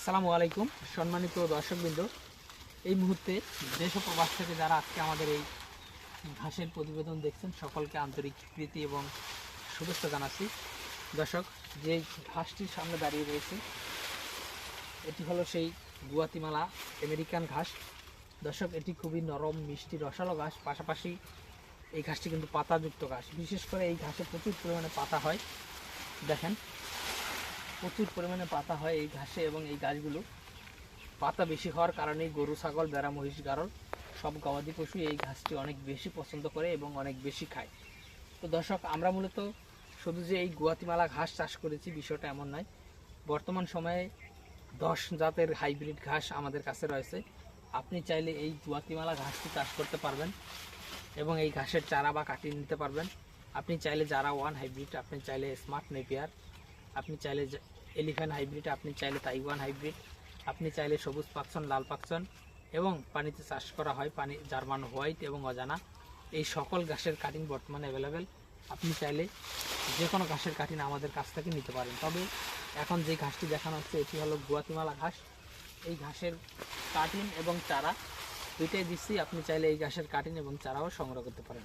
আসসালামু আলাইকুম, সম্মানিত দর্শকবৃন্দ। এই মুহূর্তে দেশ প্রবাস থেকে যারা আজকে আমাদের এই ঘাসের প্রতিবেদন দেখছেন, সকলকে আন্তরিক প্রীতি এবং শুভেচ্ছা জানাচ্ছি। দর্শক, যে ঘাসটির সামনে দাঁড়িয়ে রয়েছে, এটি হলো সেই গুয়াতিমালা আমেরিকান ঘাস। দর্শক, এটি খুবই নরম, মিষ্টি, রসালো ঘাস। পাশাপাশি এই ঘাসটি কিন্তু পাতাযুক্ত ঘাস। বিশেষ করে এই ঘাসে প্রচুর পরিমাণে পাতা হয়। দেখেন প্রচুর পরিমাণে পাতা হয় এই ঘাসে এবং এই গাছগুলো। পাতা বেশি হওয়ার কারণেই গরু, ছাগল বেড়া মহিষ, গারল সব গবাদি পশু এই ঘাসটি অনেক বেশি পছন্দ করে এবং অনেক বেশি খায়। তো দর্শক, আমরা মূলত শুধু যে এই গুয়াতিমালা ঘাস চাষ করেছি বিষয়টা এমন নয়। বর্তমান সময়ে দশ জাতের হাইব্রিড ঘাস আমাদের কাছে রয়েছে। আপনি চাইলে এই গুয়াতিমালা ঘাসটি চাষ করতে পারবেন এবং এই ঘাসের চারা বা কাটিয়ে নিতে পারবেন। আপনি চাইলে যারা ওয়ান হাইব্রিড, আপনি চাইলে স্মার্ট নেপিয়ার আপনি চাইলে এলিফ্যান্ট হাইব্রিড, আপনি চাইলে তাইওয়ান হাইব্রিড, আপনি চাইলে সবুজ পাকসন লাল পাকসন এবং পানিতে চাষ করা হয়, পানি জার্মান হোয়াইট এবং অজানা। এই সকল ঘাসের কাটিং বর্তমানে অ্যাভেলেবেল আপনি চাইলে যে কোনো ঘাসের কাটিং আমাদের কাছ থেকে নিতে পারেন। তবে এখন যে ঘাসটি দেখানো হচ্ছে, এটি হলো গুয়াতিমালা ঘাস। এই ঘাসের কাটিং এবং চারা, দুইটাই দিচ্ছি। আপনি চাইলে এই ঘাসের কাটিং এবং চারাও সংগ্রহ করতে পারেন।